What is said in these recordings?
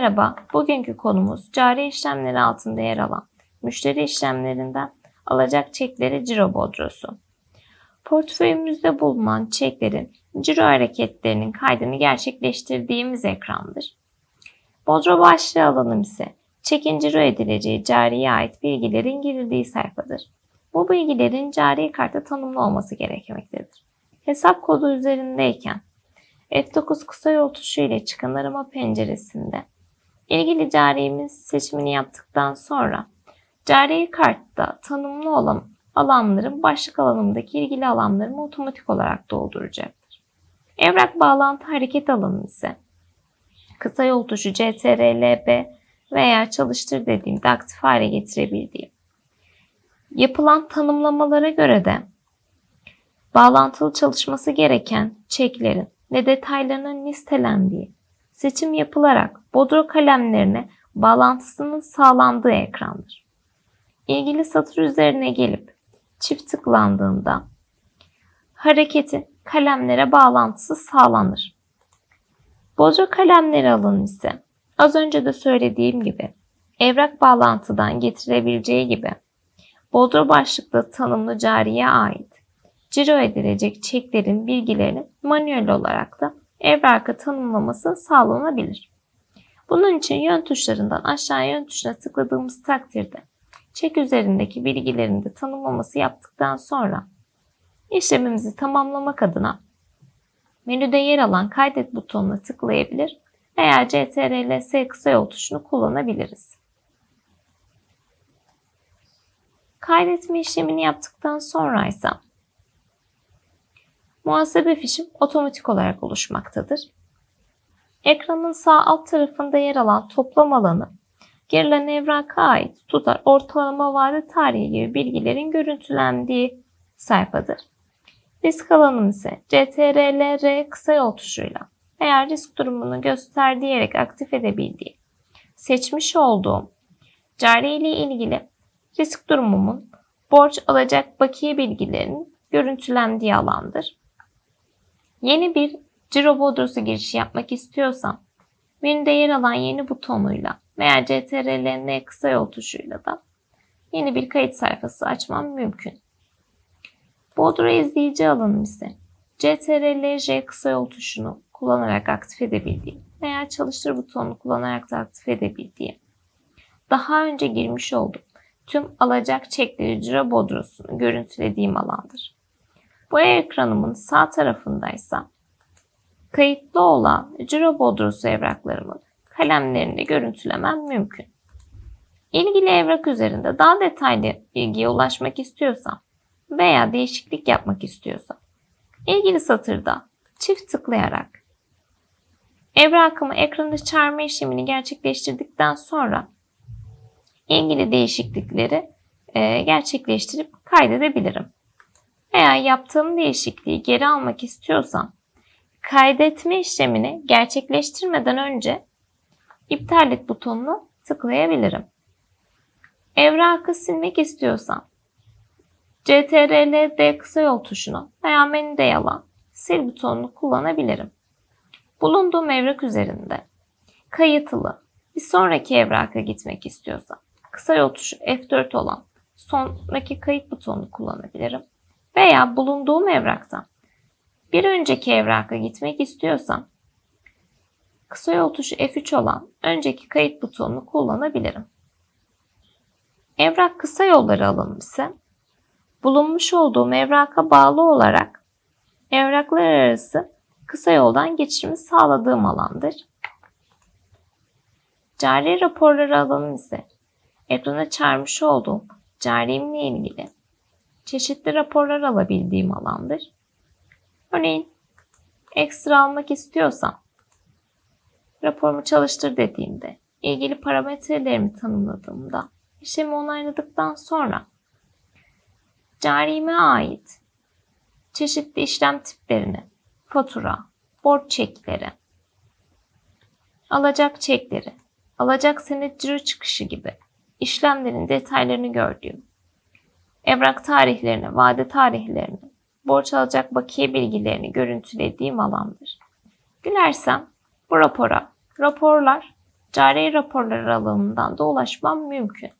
Merhaba, bugünkü konumuz cari işlemleri altında yer alan müşteri işlemlerinden alacak çekleri ciro bodrosu. Portföyümüzde bulunan çeklerin ciro hareketlerinin kaydını gerçekleştirdiğimiz ekrandır. Bodro başlığı alanım ise çekin ciro edileceği cariye ait bilgilerin girildiği sayfadır. Bu bilgilerin cari karta tanımlı olması gerekmektedir. Hesap kodu üzerindeyken F9 kısa yol tuşu ile çıkan arama penceresinde ilgili carimiz seçimini yaptıktan sonra cari kartta tanımlı olan alanların başlık alanındaki ilgili alanlarını otomatik olarak dolduracaktır. Evrak bağlantı hareket alanı ise kısa yol tuşu CTRL-B veya çalıştır dediğimde aktif hale getirebildiğim. Yapılan tanımlamalara göre de bağlantılı çalışması gereken çeklerin ve detaylarının listelendiği, seçim yapılarak bodro kalemlerine bağlantısının sağlandığı ekrandır. İlgili satır üzerine gelip çift tıklandığında hareketin kalemlere bağlantısı sağlanır. Bodro kalemleri alanı ise az önce de söylediğim gibi evrak bağlantıdan getirebileceği gibi Bodro başlıklı tanımlı cariye ait ciro edilecek çeklerin bilgilerini manuel olarak da evraka tanımlaması sağlanabilir. Bunun için yön tuşlarından aşağı yön tuşuna tıkladığımız takdirde çek üzerindeki bilgilerin de tanımlaması yaptıktan sonra işlemimizi tamamlamak adına menüde yer alan kaydet butonuna tıklayabilir veya CTRL-S kısa yol tuşunu kullanabiliriz. Kaydetme işlemini yaptıktan sonra ise muhasebe fişim otomatik olarak oluşmaktadır. Ekranın sağ alt tarafında yer alan toplam alanı, girilen evraka ait tutar ortalama vade tarihi gibi bilgilerin görüntülendiği sayfadır. Risk alanım ise CTRL-R kısa yol tuşuyla veya risk durumunu göster diyerek aktif edebildiğim, seçmiş olduğum cari ile ilgili risk durumumun borç alacak bakiye bilgilerinin görüntülendiği alandır. Yeni bir ciro bodrosu girişi yapmak istiyorsam menüde yer alan yeni butonuyla veya CTRL-N kısa yol tuşuyla da yeni bir kayıt sayfası açmam mümkün. Bodro izleyici alanım ise CTRL-J kısa yol tuşunu kullanarak aktif edebildiğim veya çalıştır butonunu kullanarak da aktif edebildiğim daha önce girmiş olduğum tüm alacak çekleri ciro bodrosunu görüntülediğim alandır. Bu ekranımın sağ tarafındaysa kayıtlı olan ciro bodrosu evraklarımın kalemlerini görüntülemem mümkün. İlgili evrak üzerinde daha detaylı bilgiye ulaşmak istiyorsam veya değişiklik yapmak istiyorsam ilgili satırda çift tıklayarak evrakımı ekranda çağırma işlemini gerçekleştirdikten sonra ilgili değişiklikleri gerçekleştirip kaydedebilirim. Veya yaptığım değişikliği geri almak istiyorsam kaydetme işlemini gerçekleştirmeden önce iptal et butonuna tıklayabilirim. Evrakı silmek istiyorsam CTRL D kısa yol tuşunu veya menüde yalan sil butonunu kullanabilirim. Bulunduğum evrak üzerinde kayıtlı bir sonraki evraka gitmek istiyorsam kısa yol tuşu F4 olan sonraki kayıt butonunu kullanabilirim. Veya bulunduğum evraktan bir önceki evraka gitmek istiyorsam kısa yol tuşu F3 olan önceki kayıt butonunu kullanabilirim. Evrak kısa yolları ise bulunmuş olduğum evraka bağlı olarak evraklar arası kısa yoldan geçişimi sağladığım alandır. Cari raporları alanım ise ekrana çağırmış olduğum carimle ilgili çeşitli raporlar alabildiğim alandır. Örneğin ekstra almak istiyorsam raporumu çalıştır dediğimde ilgili parametrelerimi tanımladığımda işlemi onayladıktan sonra carime ait çeşitli işlem tiplerini fatura, borç çekleri, alacak çekleri, alacak senet ciro çıkışı gibi işlemlerin detaylarını gördüğüm, evrak tarihlerini, vade tarihlerini, borç alacak bakiye bilgilerini görüntülediğim alandır. Dilersem bu rapora raporlar cari raporlar aralığından da ulaşmam mümkün.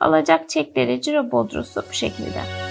Alacak çekleri ciro bodrosu bu şekilde.